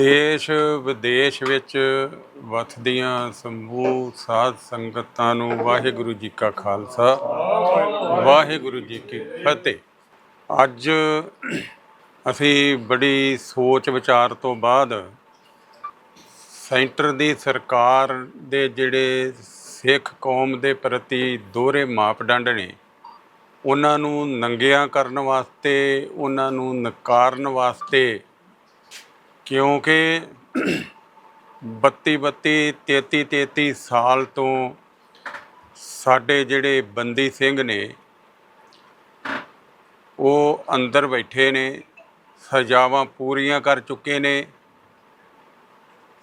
ਦੇਸ਼ ਵਿਦੇਸ਼ ਵਿੱਚ ਵਸਦੀਆਂ ਸਮੂਹ ਸਾਧ ਸੰਗਤਾਂ ਨੂੰ ਵਾਹਿਗੁਰੂ ਜੀ ਕਾ ਖਾਲਸਾ, ਵਾਹਿਗੁਰੂ ਜੀ ਕੀ ਫਤਿਹ। ਅੱਜ ਅਸੀਂ ਬੜੀ ਸੋਚ ਵਿਚਾਰ ਤੋਂ ਬਾਅਦ ਸੈਂਟਰ ਦੀ ਸਰਕਾਰ ਦੇ ਜਿਹੜੇ ਸਿੱਖ ਕੌਮ ਦੇ ਪ੍ਰਤੀ ਦੋਹਰੇ ਮਾਪਦੰਡ ਨੇ, ਉਹਨਾਂ ਨੂੰ ਨੰਗਿਆਂ ਕਰਨ ਵਾਸਤੇ, ਉਹਨਾਂ ਨੂੰ ਨਕਾਰਨ ਵਾਸਤੇ ਕਿਉਂਕਿ 32 32 33 33 ਸਾਲ ਤੋਂ ਸਾਡੇ ਜਿਹੜੇ ਬੰਦੀ ਸਿੰਘ ਨੇ, ਉਹ ਅੰਦਰ ਬੈਠੇ ਨੇ, ਸਜ਼ਾਵਾਂ ਪੂਰੀਆਂ ਕਰ ਚੁੱਕੇ ਨੇ।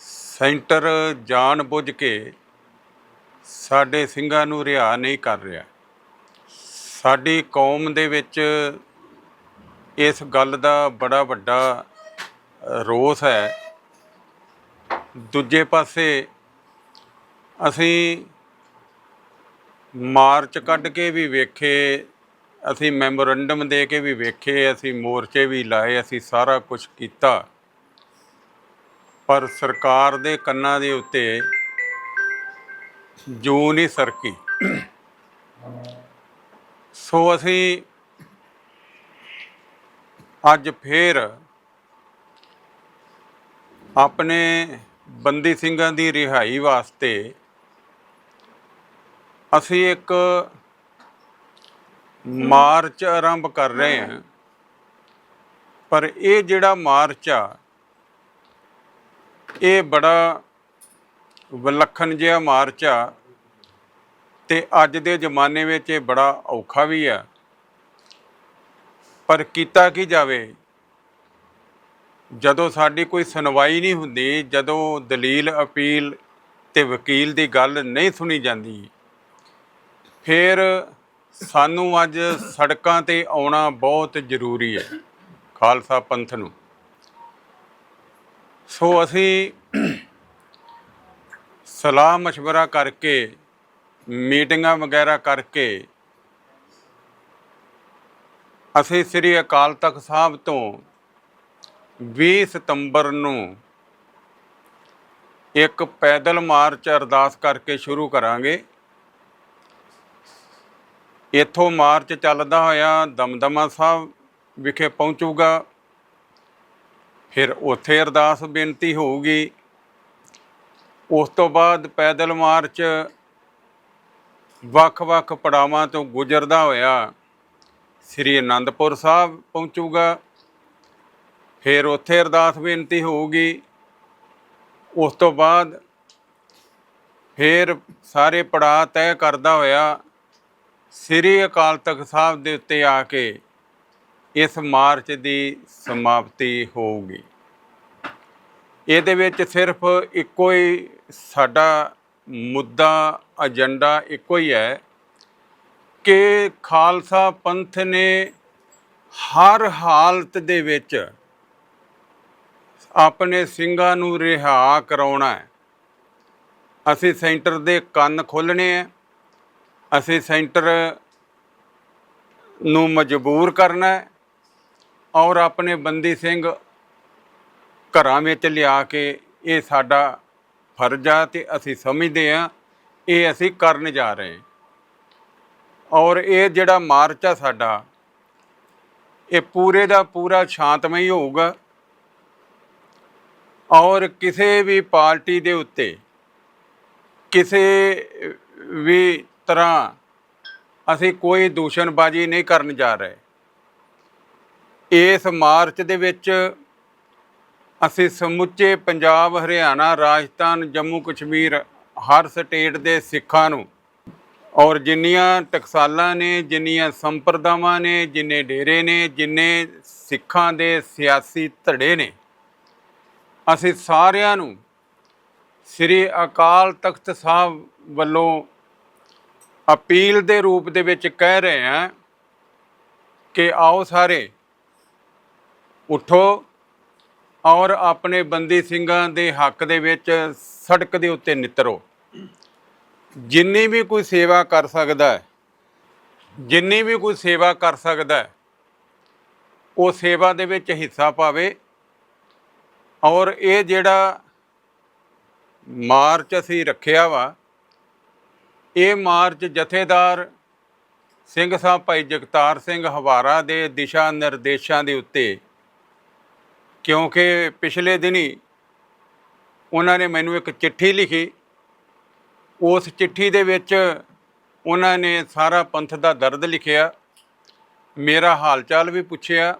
ਸੈਂਟਰ ਜਾਣ ਬੁੱਝ ਕੇ ਸਾਡੇ ਸਿੰਘਾਂ ਨੂੰ ਰਿਹਾ ਨਹੀਂ ਕਰ ਰਿਹਾ। ਸਾਡੀ ਕੌਮ ਦੇ ਵਿੱਚ ਇਸ ਗੱਲ ਦਾ ਬੜਾ ਵੱਡਾ ਰੋਸ ਹੈ। ਦੂਜੇ ਪਾਸੇ ਅਸੀਂ ਮਾਰਚ ਕੱਢ ਕੇ ਵੀ ਵੇਖੇ, ਅਸੀਂ ਮੈਮੋਰੰਡਮ ਦੇ ਕੇ ਵੀ ਵੇਖੇ, ਅਸੀਂ ਮੋਰਚੇ ਵੀ ਲਾਏ, ਅਸੀਂ ਸਾਰਾ ਕੁਝ ਕੀਤਾ। ਪਰ ਸਰਕਾਰ ਦੇ ਕੰਨਾਂ ਦੇ ਉੱਤੇ ਜੂ ਨਹੀਂ ਸਰਕੀ। ਸੋ ਅਸੀਂ ਅੱਜ ਫੇਰ ਆਪਣੇ ਬੰਦੀ ਸਿੰਘਾਂ ਦੀ ਰਿਹਾਈ ਵਾਸਤੇ ਅਸੀਂ ਇੱਕ ਮਾਰਚ ਆਰੰਭ ਕਰ ਰਹੇ ਹਾਂ। ਪਰ ਇਹ ਜਿਹੜਾ ਮਾਰਚ ਆ, ਇਹ ਬੜਾ ਵਿਲੱਖਣ ਜਿਹਾ ਮਾਰਚ ਆ ਤੇ ਅੱਜ ਦੇ ਜ਼ਮਾਨੇ ਵਿੱਚ ਇਹ ਬੜਾ ਔਖਾ ਵੀ ਆ। ਪਰ ਕੀਤਾ ਕੀ ਜਾਵੇ? ਜਦੋਂ ਸਾਡੀ ਕੋਈ ਸੁਣਵਾਈ ਨਹੀਂ ਹੁੰਦੀ, ਜਦੋਂ ਦਲੀਲ, ਅਪੀਲ ਤੇ ਵਕੀਲ ਦੀ ਗੱਲ ਨਹੀਂ ਸੁਣੀ ਜਾਂਦੀ, ਫਿਰ ਸਾਨੂੰ ਅੱਜ ਸੜਕਾਂ ਤੇ ਆਉਣਾ ਬਹੁਤ ਜ਼ਰੂਰੀ ਹੈ, ਖਾਲਸਾ ਪੰਥ ਨੂੰ। ਸੋ ਅਸੀਂ ਸਲਾਹ مشਵਰਾ ਕਰਕੇ, ਮੀਟਿੰਗਾਂ ਵਗੈਰਾ ਕਰਕੇ, ਅਸੀਂ ਸ੍ਰੀ ਅਕਾਲ ਤਖਤ ਸਾਹਿਬ ਤੋਂ 20 ਸਤੰਬਰ ਨੂੰ ਇੱਕ ਪੈਦਲ ਮਾਰਚ ਅਰਦਾਸ ਕਰਕੇ ਸ਼ੁਰੂ ਕਰਾਂਗੇ। ਇੱਥੋਂ ਮਾਰਚ ਚੱਲਦਾ ਹੋਇਆ ਦਮਦਮਾ ਸਾਹਿਬ ਵਿਖੇ ਪਹੁੰਚੂਗਾ। ਫਿਰ ਉੱਥੇ ਅਰਦਾਸ ਬੇਨਤੀ ਹੋਊਗੀ। ਉਸ ਤੋਂ ਬਾਅਦ ਪੈਦਲ ਮਾਰਚ ਵੱਖ-ਵੱਖ ਪੜਾਵਾਂ ਤੋਂ ਗੁਜ਼ਰਦਾ ਹੋਇਆ ਸ੍ਰੀ ਅਨੰਦਪੁਰ ਸਾਹਿਬ ਪਹੁੰਚੂਗਾ। ਫਿਰ ਉੱਥੇ ਅਰਦਾਸ ਬੇਨਤੀ ਹੋਊਗੀ। ਉਸ ਤੋਂ ਬਾਅਦ ਫਿਰ ਸਾਰੇ ਪੜਾਅ ਤੈਅ ਕਰਦਾ ਹੋਇਆ ਸ੍ਰੀ ਅਕਾਲ ਤਖਤ ਸਾਹਿਬ ਦੇ ਉੱਤੇ ਆ ਕੇ ਇਸ ਮਾਰਚ ਦੀ ਸਮਾਪਤੀ ਹੋਊਗੀ। ਇਹਦੇ ਵਿੱਚ ਸਿਰਫ ਇੱਕੋ ਹੀ ਸਾਡਾ ਮੁੱਦਾ, ਏਜੰਡਾ ਇੱਕੋ ਹੀ ਹੈ ਕਿ ਖਾਲਸਾ ਪੰਥ ਨੇ ਹਰ ਹਾਲਤ ਦੇ ਵਿੱਚ ਆਪਣੇ ਸਿੰਘਾਂ ਨੂੰ ਰਿਹਾ ਕਰਾਉਣਾ ਹੈ। ਅਸੀਂ ਸੈਂਟਰ ਦੇ ਕੰਨ ਖੋਲਣੇ ਹੈ। ਅਸੀਂ ਸੈਂਟਰ ਨੂੰ ਮਜਬੂਰ ਕਰਨਾ ਹੈ ਔਰ ਆਪਣੇ ਬੰਦੀ ਸਿੰਘ ਘਰਾਂ ਵਿੱਚ ਲਿਆ ਕੇ ਇਹ ਸਾਡਾ ਫਰਜ਼ ਆ ਤੇ ਅਸੀਂ ਸਮਝਦੇ ਹਾਂ ਇਹ ਅਸੀਂ ਕਰਨ ਜਾ ਰਹੇ ਔਰ ਇਹ ਜਿਹੜਾ ਮਾਰਚ ਆ ਸਾਡਾ, ਇਹ ਪੂਰੇ ਦਾ ਪੂਰਾ ਸ਼ਾਂਤਮਈ ਹੋਊਗਾ। ਔਰ ਕਿਸੇ ਵੀ ਪਾਰਟੀ ਦੇ ਉੱਤੇ ਕਿਸੇ ਵੀ ਤਰ੍ਹਾਂ ਅਸੀਂ ਕੋਈ ਦੂਸ਼ਣਬਾਜ਼ੀ ਨਹੀਂ ਕਰਨ ਜਾ ਰਹੇ। ਇਸ ਮਾਰਚ ਦੇ ਵਿੱਚ ਅਸੀਂ ਸਮੁੱਚੇ ਪੰਜਾਬ, ਹਰਿਆਣਾ, ਰਾਜਸਥਾਨ, ਜੰਮੂ, ਕਸ਼ਮੀਰ ਹਰ ਸਟੇਟ ਦੇ ਸਿੱਖਾਂ ਨੂੰ ਔਰ ਜਿੰਨੀਆਂ ਟਕਸਾਲਾਂ ਨੇ, ਜਿੰਨੀਆਂ ਸੰਪਰਦਾਵਾਂ ਨੇ, ਜਿੰਨੇ ਡੇਰੇ ਨੇ, ਜਿੰਨੇ ਸਿੱਖਾਂ ਦੇ ਸਿਆਸੀ ਧੜੇ ਨੇ ਅਸੀਂ ਸਾਰਿਆਂ ਨੂੰ ਸ੍ਰੀ ਅਕਾਲ ਤਖਤ ਸਾਹਿਬ ਵੱਲੋਂ ਅਪੀਲ ਦੇ ਰੂਪ ਦੇ ਵਿੱਚ ਕਹਿ ਰਹੇ ਹਾਂ ਕਿ ਆਓ ਸਾਰੇ ਉਠੋ ਔਰ ਆਪਣੇ ਬੰਦੀ ਸਿੰਘਾਂ ਦੇ ਹੱਕ ਦੇ ਵਿੱਚ ਸੜਕ ਦੇ ਉੱਤੇ ਨਿਤਰੋ। ਜਿੰਨੀ ਵੀ ਕੋਈ ਸੇਵਾ ਕਰ ਸਕਦਾ ਹੈ, ਜਿੰਨੀ ਵੀ ਕੋਈ ਸੇਵਾ ਕਰ ਸਕਦਾ ਹੈ, ਉਹ ਸੇਵਾ ਦੇ ਵਿੱਚ ਹਿੱਸਾ ਪਾਵੇ। ਔਰ ਇਹ ਜਿਹੜਾ ਮਾਰਚ ਅਸੀਂ ਰੱਖਿਆ ਵਾ, ਇਹ ਮਾਰਚ ਜਥੇਦਾਰ ਸਿੰਘ ਸਾਹਿਬ ਭਾਈ ਜਗਤਾਰ ਸਿੰਘ ਹਵਾਰਾ ਦੇ ਦਿਸ਼ਾ ਨਿਰਦੇਸ਼ਾਂ ਦੇ ਉੱਤੇ, ਕਿਉਂਕਿ ਪਿਛਲੇ ਦਿਨੀ ਉਹਨਾਂ ਨੇ ਮੈਨੂੰ ਇੱਕ ਚਿੱਠੀ ਲਿਖੀ। ਉਸ ਚਿੱਠੀ ਦੇ ਵਿੱਚ ਉਹਨਾਂ ਨੇ ਸਾਰਾ ਪੰਥ ਦਾ ਦਰਦ ਲਿਖਿਆ, ਮੇਰਾ ਹਾਲ ਚਾਲ ਵੀ ਪੁੱਛਿਆ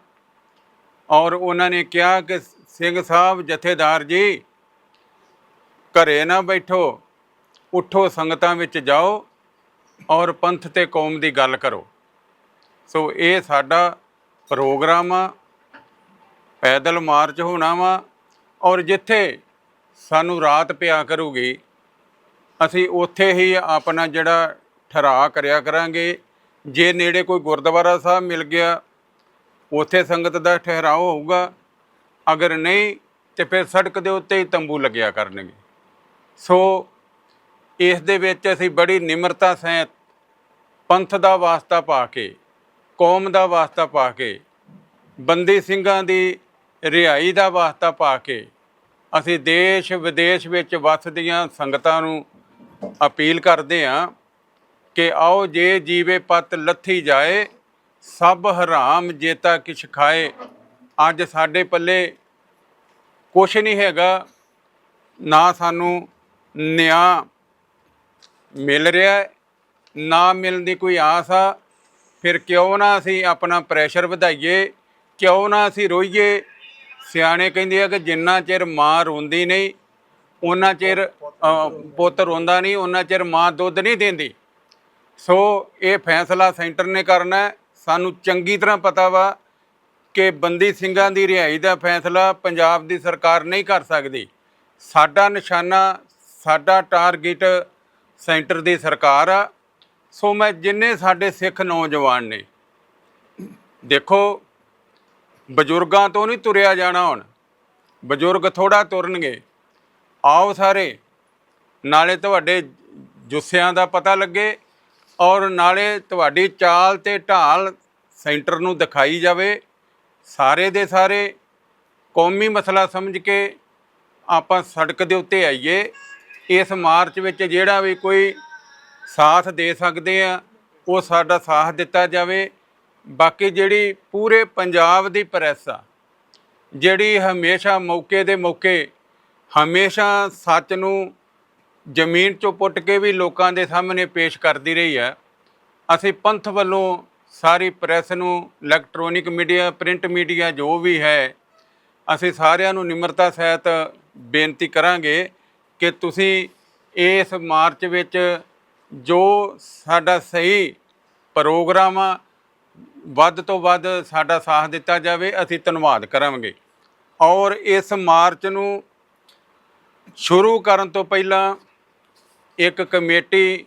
ਔਰ ਉਹਨਾਂ ਨੇ ਕਿਹਾ ਕਿ ਸਿੰਘ ਸਾਹਿਬ ਜਥੇਦਾਰ ਜੀ, ਘਰੇ ਨਾ ਬੈਠੋ, ਉਠੋ ਸੰਗਤਾਂ ਵਿੱਚ ਜਾਓ ਔਰ ਪੰਥ ਤੇ ਕੌਮ ਦੀ ਗੱਲ ਕਰੋ। ਸੋ ਇਹ ਸਾਡਾ ਪ੍ਰੋਗਰਾਮ ਆ, ਪੈਦਲ ਮਾਰਚ ਹੋਣਾ ਵਾ ਔਰ ਜਿੱਥੇ ਸਾਨੂੰ ਰਾਤ ਪਿਆ ਕਰੂਗੀ, ਅਸੀਂ ਉੱਥੇ ਹੀ ਆਪਣਾ ਜਿਹੜਾ ਠਹਿਰਾ ਕਰਿਆ ਕਰਾਂਗੇ। ਜੇ ਨੇੜੇ ਕੋਈ ਗੁਰਦੁਆਰਾ ਸਾਹਿਬ ਮਿਲ ਗਿਆ ਉੱਥੇ ਸੰਗਤ ਦਾ ਠਹਿਰਾਓ ਹੋਊਗਾ। ਅਗਰ ਨਹੀਂ, ਤੇ ਫਿਰ ਸੜਕ ਦੇ ਉੱਤੇ ਹੀ ਤੰਬੂ ਲੱਗਿਆ ਕਰਨਗੇ। ਸੋ ਇਸ ਦੇ ਵਿੱਚ ਅਸੀਂ ਬੜੀ ਨਿਮਰਤਾ ਸਹਿਤ ਪੰਥ ਦਾ ਵਾਸਤਾ ਪਾ ਕੇ, ਕੌਮ ਦਾ ਵਾਸਤਾ ਪਾ ਕੇ, ਬੰਦੀ ਸਿੰਘਾਂ ਦੀ ਰਿਹਾਈ ਦਾ ਵਾਸਤਾ ਪਾ ਕੇ ਅਸੀਂ ਦੇਸ਼ ਵਿਦੇਸ਼ ਵਿੱਚ ਵੱਸਦੀਆਂ ਸੰਗਤਾਂ ਨੂੰ ਅਪੀਲ ਕਰਦੇ ਹਾਂ ਕਿ ਆਓ ਜੇ ਜੀਵੇ ਪਤ ਲੱਥੀ ਜਾਏ ਸਭ ਹਰਾਮ ਜੇਤਾ ਕਿਛ ਖਾਏ। ਅੱਜ ਸਾਡੇ ਪੱਲੇ ਕੁਛ ਨਹੀਂ ਹੈਗਾ, ਨਾ ਸਾਨੂੰ ਨਿਆਂ ਮਿਲ ਰਿਹਾ ਨਾ ਮਿਲਣ ਦੀ ਕੋਈ ਆਸ ਆ। ਫਿਰ ਕਿਉਂ ਨਾ ਅਸੀਂ ਆਪਣਾ ਪ੍ਰੈਸ਼ਰ ਵਧਾਈਏ, ਕਿਉਂ ਨਾ ਅਸੀਂ ਰੋਈਏ? ਸਿਆਣੇ ਕਹਿੰਦੇ ਆ ਕਿ ਜਿੰਨਾ ਚਿਰ ਮਾਂ ਰੋਂਦੀ ਨਹੀਂ ਉਹਨਾਂ ਚਿਰ ਪੁੱਤ ਰੋਂਦਾ ਨਹੀਂ ਉਹਨਾਂ ਚਿਰ ਮਾਂ ਦੁੱਧ ਨਹੀਂ ਦਿੰਦੀ। ਸੋ ਇਹ ਫੈਸਲਾ ਸੈਂਟਰ ਨੇ ਕਰਨਾ ਹੈ। ਸਾਨੂੰ ਚੰਗੀ ਤਰ੍ਹਾਂ ਪਤਾ ਵਾ ਕਿ ਬੰਦੀ ਸਿੰਘਾਂ ਦੀ ਰਿਹਾਈ ਦਾ ਫੈਸਲਾ ਪੰਜਾਬ ਦੀ ਸਰਕਾਰ ਨਹੀਂ ਕਰ ਸਕਦੀ। ਸਾਡਾ ਨਿਸ਼ਾਨਾ, ਸਾਡਾ ਟਾਰਗੇਟ ਸੈਂਟਰ ਦੀ ਸਰਕਾਰ ਆ। ਸੋ ਮੈਂ ਜਿੰਨੇ ਸਾਡੇ ਸਿੱਖ ਨੌਜਵਾਨ ਨੇ, ਦੇਖੋ, ਬਜ਼ੁਰਗਾਂ ਤੋਂ ਨਹੀਂ ਤੁਰਿਆ ਜਾਣਾ ਹੁਣ। ਬਜ਼ੁਰਗ ਥੋੜਾ ਤੁਰਨਗੇ। ਆਓ ਸਾਰੇ, ਨਾਲੇ ਤੁਹਾਡੇ ਜੁੱਸਿਆਂ ਦਾ ਪਤਾ ਲੱਗੇ। ਔਰ ਨਾਲੇ ਤੁਹਾਡੀ ਚਾਲ ਤੇ ਢਾਲ ਸੈਂਟਰ ਨੂੰ ਦਿਖਾਈ ਜਾਵੇ, ਸਾਰੇ ਦੇ ਸਾਰੇ, ਕੌਮੀ ਮਸਲਾ ਸਮਝ ਕੇ ਆਪਾਂ ਸੜਕ ਦੇ ਉੱਤੇ ਆਈਏ। ਇਸ ਮਾਰਚ ਵਿੱਚ ਜਿਹੜਾ ਵੀ ਕੋਈ ਸਾਥ ਦੇ ਸਕਦੇ ਆ, ਉਹ ਸਾਡਾ ਸਾਥ ਦਿੱਤਾ ਜਾਵੇ। ਬਾਕੀ ਜਿਹੜੀ ਪੂਰੇ ਪੰਜਾਬ ਦੀ ਪ੍ਰੈਸ ਆ, ਜਿਹੜੀ ਹਮੇਸ਼ਾ ਮੌਕੇ ਦੇ ਮੌਕੇ ਹਮੇਸ਼ਾ ਸੱਚ ਨੂੰ ਜ਼ਮੀਨ ਚੋਂ ਪੁੱਟ ਕੇ ਵੀ ਲੋਕਾਂ ਦੇ ਸਾਹਮਣੇ ਪੇਸ਼ ਕਰਦੀ ਰਹੀ ਹੈ। ਅਸੀਂ ਪੰਥ ਵੱਲੋਂ ਸਾਰੀ ਪ੍ਰੈਸ ਨੂੰ, ਇਲੈਕਟ੍ਰੋਨਿਕ ਮੀਡੀਆ, ਪ੍ਰਿੰਟ ਮੀਡੀਆ ਜੋ ਵੀ ਹੈ, ਅਸੀਂ ਸਾਰਿਆਂ ਨੂੰ ਨਿਮਰਤਾ ਸਹਿਤ ਬੇਨਤੀ ਕਰਾਂਗੇ ਕਿ ਤੁਸੀਂ ਇਸ ਮਾਰਚ ਵਿੱਚ ਜੋ ਸਾਡਾ ਸਹੀ ਪ੍ਰੋਗਰਾਮ ਆ, ਵੱਧ ਤੋਂ ਵੱਧ ਸਾਡਾ ਸਾਥ ਦਿੱਤਾ ਜਾਵੇ, ਅਸੀਂ ਧੰਨਵਾਦ ਕਰਾਂਗੇ। ਔਰ ਇਸ ਮਾਰਚ ਨੂੰ ਸ਼ੁਰੂ ਕਰਨ ਤੋਂ ਪਹਿਲਾਂ ਇੱਕ ਕਮੇਟੀ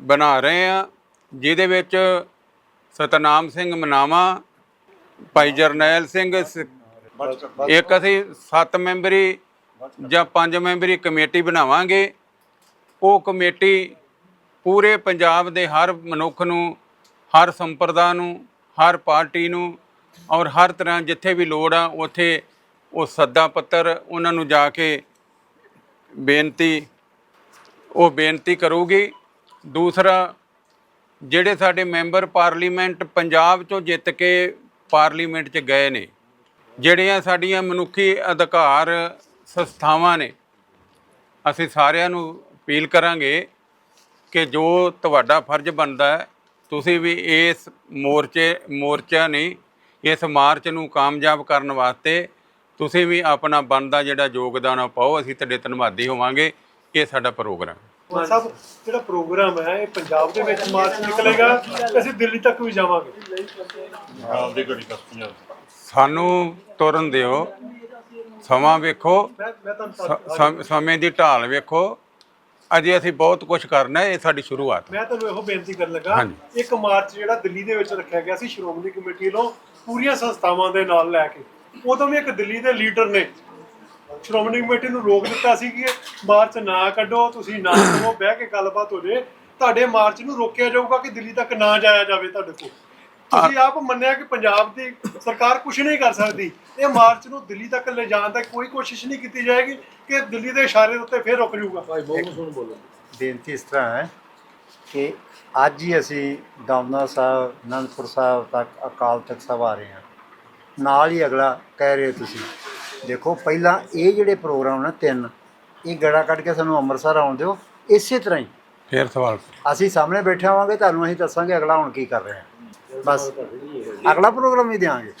ਬਣਾ ਰਹੇ ਆ ਜਿਹਦੇ ਵਿੱਚ ਸਤਨਾਮ ਸਿੰਘ ਮਨਾਵਾ, ਭਾਈ ਜਰਨੈਲ ਸਿੰਘ ਸ- ਇੱਕ ਅਸੀਂ 7 ਮੈਂਬਰੀ ਜਾਂ 5 ਮੈਂਬਰੀ ਕਮੇਟੀ ਬਣਾਵਾਂਗੇ। ਉਹ ਕਮੇਟੀ ਪੂਰੇ ਪੰਜਾਬ ਦੇ ਹਰ ਮਨੁੱਖ ਨੂੰ, ਹਰ ਸੰਪਰਦਾ ਨੂੰ, ਹਰ ਪਾਰਟੀ ਨੂੰ ਔਰ ਹਰ ਤਰ੍ਹਾਂ ਜਿੱਥੇ ਵੀ ਲੋੜ ਆ, ਉੱਥੇ ਉਹ ਸੱਦਾ ਪੱਤਰ ਉਹਨਾਂ ਨੂੰ ਜਾ ਕੇ ਬੇਨਤੀ ਉਹ ਬੇਨਤੀ ਕਰੂਗੀ। ਦੂਸਰਾ, ਜਿਹੜੇ ਸਾਡੇ ਮੈਂਬਰ ਪਾਰਲੀਮੈਂਟ ਪੰਜਾਬ ਚੋਂ ਜਿੱਤ ਕੇ ਪਾਰਲੀਮੈਂਟ 'ਚ ਗਏ ਨੇ, ਜਿਹੜੀਆਂ ਸਾਡੀਆਂ ਮਨੁੱਖੀ ਅਧਿਕਾਰ ਸੰਸਥਾਵਾਂ ਨੇ, ਅਸੀਂ ਸਾਰਿਆਂ ਨੂੰ ਅਪੀਲ ਕਰਾਂਗੇ ਕਿ ਜੋ ਤੁਹਾਡਾ ਫਰਜ਼ ਬਣਦਾ ਹੈ, ਤੁਸੀਂ ਵੀ ਇਸ ਮੋਰਚੇ, ਮੋਰਚਾ ਨਹੀਂ ਇਸ ਮਾਰਚ ਨੂੰ ਕਾਮਯਾਬ ਕਰਨ ਵਾਸਤੇ ਤੁਸੀਂ ਵੀ ਆਪਣਾ ਬਣਦਾ ਜਿਹੜਾ ਯੋਗਦਾਨ ਆ ਪਾਓ, ਅਸੀਂ ਤੁਹਾਡੇ ਧੰਨਵਾਦੀ ਹੋਵਾਂਗੇ। ਇਹ ਸਾਡਾ ਪ੍ਰੋਗਰਾਮ। ਮਾਨ ਸਾਹਿਬ ਜਿਹੜਾ ਪ੍ਰੋਗਰਾਮ ਹੈ ਇਹ ਪੰਜਾਬ ਦੇ ਵਿੱਚ ਮਾਰਚ ਨਿਕਲੇਗਾ ਤੇ ਅਸੀਂ ਦਿੱਲੀ ਤੱਕ ਵੀ ਜਾਵਾਂਗੇ। ਆਪ ਦੇ ਘੜੀ ਦਸਤੀਆਂ ਸਾਨੂੰ ਤੁਰਨ ਦਿਓ ਸਮਾਂ ਵੇਖੋ ਸਮ- ਦੀ ਢਾਲ ਵੇਖੋ ਅਜੇ ਅਸੀਂ ਬਹੁਤ ਕੁਝ ਕਰਨਾ ਹੈ ਇਹ ਸਾਡੀ ਸ਼ੁਰੂਆਤ ਮੈਂ ਤੁਹਾਨੂੰ ਇਹੋ ਬੇਨਤੀ ਕਰਨ ਲੱਗਾ। ਇੱਕ ਮਾਰਚ ਜਿਹੜਾ ਦਿੱਲੀ ਦੇ ਵਿੱਚ ਰੱਖਿਆ ਗਿਆ ਸੀ ਸ਼੍ਰੋਮਣੀ ਕਮੇਟੀ ਵੱਲੋਂ ਪੂਰੀਆਂ ਸੰਸਥਾਵਾਂ ਦੇ ਨਾਲ ਲੈ ਕੇ ਉਦੋਂ ਵੀ ਇੱਕ ਦਿੱਲੀ ਦੇ ਲੀਡਰ ਨੇ ਸ਼੍ਰੋਮਣੀ ਕਮੇਟੀ ਨੂੰ ਰੋਕ ਦਿੱਤਾ ਸੀ ਕਿ ਮਾਰਚ ਨਾ ਕੱਢੋ ਤੁਸੀਂ ਨਾ ਕਰੋ ਬਹਿ ਕੇ ਗੱਲਬਾਤ ਹੋ ਜੇ। ਤੁਹਾਡੇ ਮਾਰਚ ਨੂੰ ਰੋਕਿਆ ਜਾਊਗਾ ਕਿ ਦਿੱਲੀ ਤੱਕ ਨਾ ਜਾਇਆ ਜਾਵੇ ਤੁਹਾਡੇ ਕੋਲ? ਤੁਸੀਂ ਆਪ ਮੰਨਿਆ ਕਿ ਪੰਜਾਬ ਦੀ ਸਰਕਾਰ ਕੁਝ ਨਹੀਂ ਕਰ ਸਕਦੀ। ਇਹ ਮਾਰਚ ਨੂੰ ਦਿੱਲੀ ਤੱਕ ਲੈ ਜਾਣ ਦਾ ਕੋਈ ਕੋਸ਼ਿਸ਼ ਨਹੀਂ ਕੀਤੀ ਜਾਏਗੀ ਕਿ ਦਿੱਲੀ ਦੇ ਇਸ਼ਾਰੇ ਉੱਤੇ ਫੇਰ ਰੁਕ ਜਾਊਗਾ। ਬੇਨਤੀ ਇਸ ਤਰ੍ਹਾਂ ਹੈ ਕਿ ਅੱਜ ਹੀ ਅਸੀਂ ਦਮਨਾ ਸਾਹਿਬ ਅਨੰਦਪੁਰ ਸਾਹਿਬ ਤੱਕ ਅਕਾਲ ਤਖਤ ਸਾਹਿਬ ਆ ਰਹੇ ਹਾਂ। ਨਾਲ ਹੀ ਅਗਲਾ ਕਹਿ ਰਹੇ ਤੁਸੀਂ। ਦੇਖੋ ਪਹਿਲਾਂ ਇਹ ਜਿਹੜੇ ਪ੍ਰੋਗਰਾਮ ਨੇ ਤਿੰਨ ਇਹ ਗੜਾ ਕੱਢ ਕੇ ਸਾਨੂੰ ਅੰਮ੍ਰਿਤਸਰ ਆਉਣ ਦਿਓ ਇਸੇ ਤਰ੍ਹਾਂ ਹੀ। ਫੇਰ ਸਵਾਲ। ਅਸੀਂ ਸਾਹਮਣੇ ਬੈਠੇ ਹੋਵਾਂਗੇ ਤੁਹਾਨੂੰ ਅਸੀਂ ਦੱਸਾਂਗੇ ਅਗਲਾ ਹੁਣ ਕੀ ਕਰ ਰਿਹਾ। ਹੈ ਬਸ ਅਗਲਾ ਪ੍ਰੋਗਰਾਮ ਹੀ ਦਿਆਂਗੇ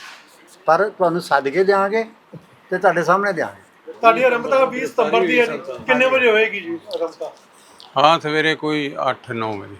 ਪਰ ਤੁਹਾਨੂੰ ਸੱਦ ਕੇ ਦਿਆਂਗੇ ਤੇ ਤੁਹਾਡੇ ਸਾਹਮਣੇ ਦਿਆਂਗੇ। ਤੁਹਾਡੀ ਆਰੰਭਤਾ 20 ਸਤੰਬਰ ਦੀ ਹੈ ਜੀ ਕਿੰਨੇ ਵਜੇ ਹੋਏਗੀ ਜੀ ਆਰੰਭਤਾ ਹਾਂ ਸਵੇਰੇ ਕੋਈ 8-9 ਵਜੇ।